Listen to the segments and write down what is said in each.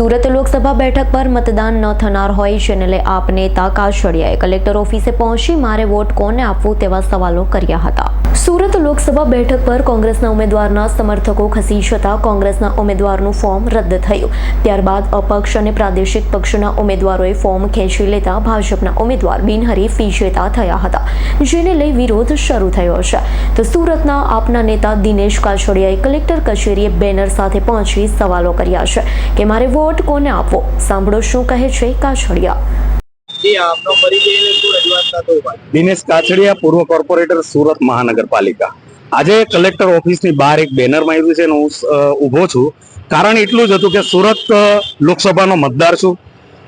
સુરત લોકસભા બેઠક પર મતદાન ન થનાર હોય, જેને લઈ આપ નેતા કાછડિયાએ કલેક્ટર ઓફિસે પહોંચી મારે વોટ કોને આપવું તેવા સવાલો કર્યા હતા. સુરત લોકસભા બેઠક પર કોંગ્રેસના ઉમેદવારના સમર્થકો ખસી જતા કોંગ્રેસના ઉમેદવારનું ફોર્મ રદ થયું. ત્યારબાદ અપક્ષ અને પ્રાદેશિક પક્ષના ઉમેદવારોએ ફોર્મ ખેંચી લેતા ભાજપના ઉમેદવાર બિનહરીફ વિજેતા થયા હતા, જેને લઈ વિરોધ શરૂ થયો છે. તો સુરતના આપના નેતા દિનેશ કાછડિયાએ કલેક્ટર કચેરીએ બેનર સાથે પહોંચી સવાલો કર્યા છે કે મારે વોટ કોને આપવો? સાંભળો શું કહે છે કાછડિયા. દિનેશ કાછડિયા, પૂર્વ કોર્પોરેટર, સુરત મહાનગરપાલિકા. આજે કલેક્ટર ઓફિસની બહાર એક બેનર માર્યું છે હું ઊભો છું. કારણ એટલું જ હતું કે સુરત લોકસભાનો મતદાર છું.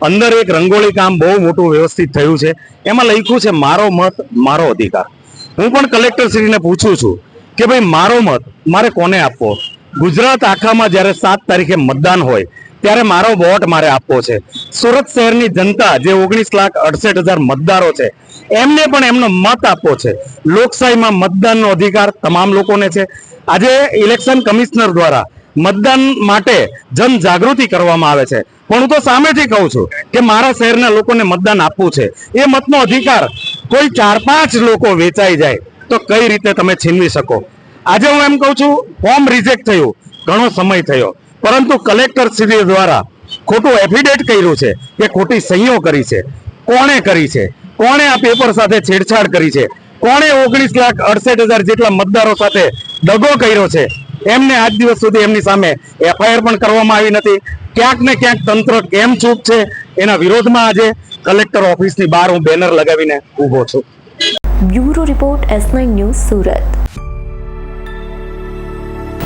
અંદર એક રંગોળી કામ બહુ મોટું વ્યવસ્થિત થયું છે. એમાં લખ્યું છે, મારો મત, મારો અધિકાર. હું પણ કલેક્ટર શ્રીને પૂછું છું કે ભાઈ, મારો મત મારે કોને આપવો? ગુજરાત આખામાં જ્યારે સાત તારીખે મતદાન હોય ત્યારે મારો વોટ મારે આપવો છે. સુરત શહેરની જનતા જે ઓગણીસ લાખ અડસઠ હજાર મતદારો છે, એમને પણ એમનો મત આપવો છે. લોકશાહીમાં મતદાનનો અધિકાર તમામ લોકોને છે. આજે ઇલેક્શન કમિશનર દ્વારા મતદાન માટે જનજાગૃતિ કરવામાં આવે છે. પણ હું તો સામેથી કહું છું કે મારા શહેરના લોકોને મતદાન આપવું છે. એ મતનો અધિકાર કોઈ ચાર પાંચ લોકો વેચાઈ જાય તો કઈ રીતે તમે છીનવી શકો? આજે હું એમ કહું છું ફોર્મ રિજેક્ટ થયું. ઘણો સમય થયો. પરંતુ કલેક્ટર શ્રી દ્વારા ખોટું એફિડેટ કર્યું છે કે ખોટી સહીઓ કરી છે. કોણે કરી છે? કોણે આ પેપર સાથે છેડછાડ કરી છે? કોણે ઓગણીસ લાખ અડસઠ હજાર જેટલા મતદારો સાથે દગો કર્યો છે? એમને આજ દિવસ સુધી એમની સામે એફઆઈઆર પણ કરવામાં આવી નથી. ક્યાંક ને ક્યાંક તંત્ર કેમ ચૂપ છે? એના વિરોધમાં આજે કલેક્ટર ઓફિસની બહાર હું બેનર લગાવીને ઊભો છું. Bureau report S news Surat.